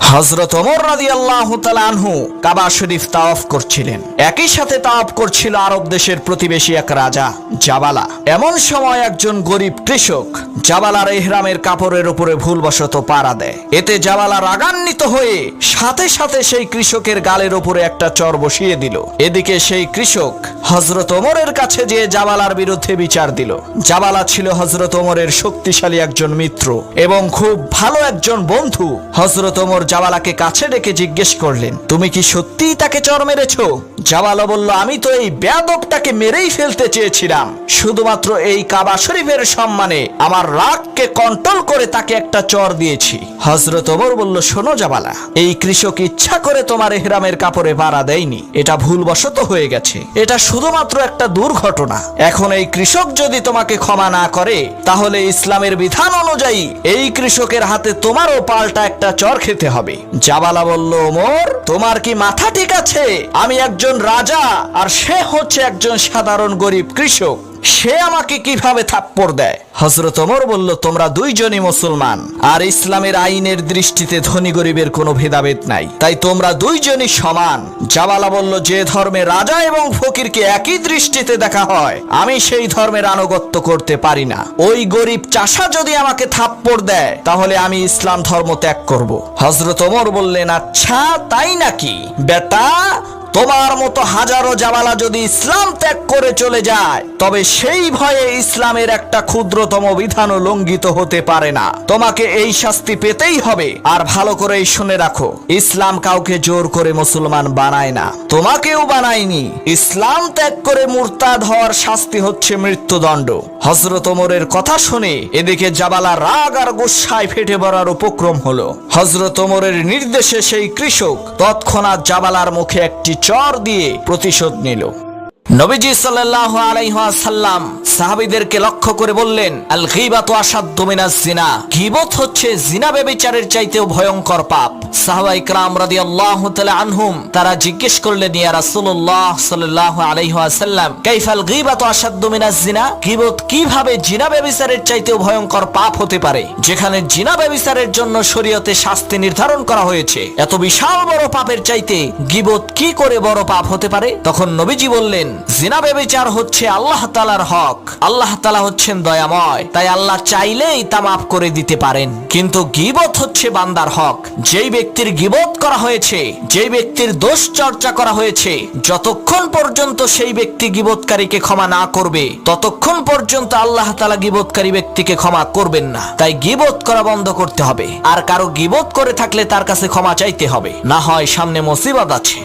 হজরত ওমর রাজি আল্লাহ আনহু কাবা শরীফ তাওয়াফ করছিলেন। একই সাথে তাওয়াফ করছিল আরব দেশের প্রতিবেশী এক রাজা, জাবালা। এমন সময় একজন গরিব কৃষক জাবালার এহরামের কাপড়ের উপরে ভুলবশত পাড়া দেয়। এতে জাবালা রাগান্বিত হয়ে সাথে সাথে সেই কৃষকের গালের উপরে একটা চর বসিয়ে দিল। এদিকে সেই কৃষক হজরত ওমরের কাছে যেয়ে জাবালার বিরুদ্ধে বিচার দিল। জাবালা ছিল হজরত ওমরের শক্তিশালী একজন মিত্র এবং খুব ভালো একজন বন্ধু। হজরত ওমর জাবালাকে কাছে ডেকে জিজ্ঞেস করলেন, তুমি কি সত্যিই তাকে চর মেরেছ? জাওয়ালা বলল, আমি তো এই বেয়াদবটাকে মেরেই ফেলতে চেয়েছিলাম। শুধুমাত্র এই কাবা শরীফের সম্মানে আমার রাগকে কন্ট্রোল করে তাকে একটা চর দিয়েছি। হজরত ওমর বলল, শোনো জাবালা, এই কৃষক ইচ্ছা করে তোমার এহরামের কাপড়ে পাড়া দেয়নি। এটা ভুলবশত হয়ে গেছে। এটা শুধুমাত্র একটা দুর্ঘটনা। এখন এই কৃষক যদি তোমাকে ক্ষমা না করে, তাহলে ইসলামের বিধান অনুযায়ী এই কৃষকের হাতে তোমারও পাল্টা একটা চর খেতে হবে। জাবালা বলল, ওমর, তোমার কি মাথা ঠিক আছে? আমি একজন রাজা আর সে হচ্ছে একজন সাধারণ গরিব কৃষক। সে আমাকে কীভাবে থাপ্পড় দেয়? হজরত ওমর বলল, তোমরা দুইজনই মুসলমান, আর ইসলামের আইনের দৃষ্টিতে ধনী গরিবের কোনো ভেদাভেদ নাই। তাই তোমরা দুইজনই সমান। জাবালা বলল, যে ধর্মে রাজা এবং ফকিরকে একই দৃষ্টিতে দেখা হয়, আমি সেই ধর্মের আনুগত্য করতে পারি না। ওই গরিব চাষা যদি আমাকে থাপ্পড় দেয়, তাহলে আমি ইসলাম ধর্ম ত্যাগ করব। হজরত ওমর বললেন আচ্ছা তাই নাকি? বেটা তোমার মতো হাজারো জামালা যদি ইসলাম ত্যাগ করে চলে যায়, তবে সেই ভয়ে ইসলামের একটা ক্ষুদ্রতম বিধানও লঙ্ঘিত হতে পারে না। তোমাকে এই শাস্তি পেতেই হবে, আর ভালো করেই শুনে রাখো, ইসলাম কাউকে জোর করে মুসলমান বানায় না। তোমাকেও বানায়নি। ইসলাম ত্যাগ করে মুরতাদ হওয়ার শাস্তি হচ্ছে মৃত্যুদণ্ড। হজরত ওমরের কথা শুনে এদিকে জাবালা রাগ আর গুসায় ফেটে পড়ার উপক্রম হলো। হজরত ওমরের নির্দেশে সেই কৃষক তৎক্ষণাৎ জাবালার মুখে একটি চর দিয়ে প্রতিশোধ নিল। নবীজি ওয়াসাল্লাম সাহাবীদেরকে লক্ষ্য করে বললেন আল গীবাতু জিনা। গীবত হচ্ছে জিনা ব্যভিচারের চাইতেও ভয়ঙ্কর পাপ। কীভাবে জিনা ব্যভিচারের চাইতেও ভয়ঙ্কর পাপ হতে পারে? যেখানে জিনা ব্যভিচারের জন্য শরীয়তে শাস্তি নির্ধারণ করা হয়েছে। এত বিশাল বড় পাপের চাইতে গীবত কি করে বড় পাপ হতে পারে? তখন নবীজি বললেন জিনা ব্যভিচার হচ্ছে আল্লাহ তালার হক। আল্লাহ তালা হচ্ছেন দয়াময়। তাই আল্লাহ চাইলেই তা মাফ করে দিতে পারেন। কিন্তু গিবত হচ্ছে বান্দার হক। যেই ব্যক্তির গিবত করা হয়েছে, যেই ব্যক্তির দোষ চর্চা করা হয়েছে, যতক্ষণ পর্যন্ত সেই ব্যক্তি গিবতকারীকে ক্ষমা না করবে, ততক্ষণ পর্যন্ত আল্লাহ তালা গিবতকারী ব্যক্তিকে ক্ষমা করবেন না। তাই গিবত করা বন্ধ করতে হবে। আর কারও গিবত করে থাকলে তার কাছে ক্ষমা চাইতে হবে। না হয় সামনে মুসিবত আছে।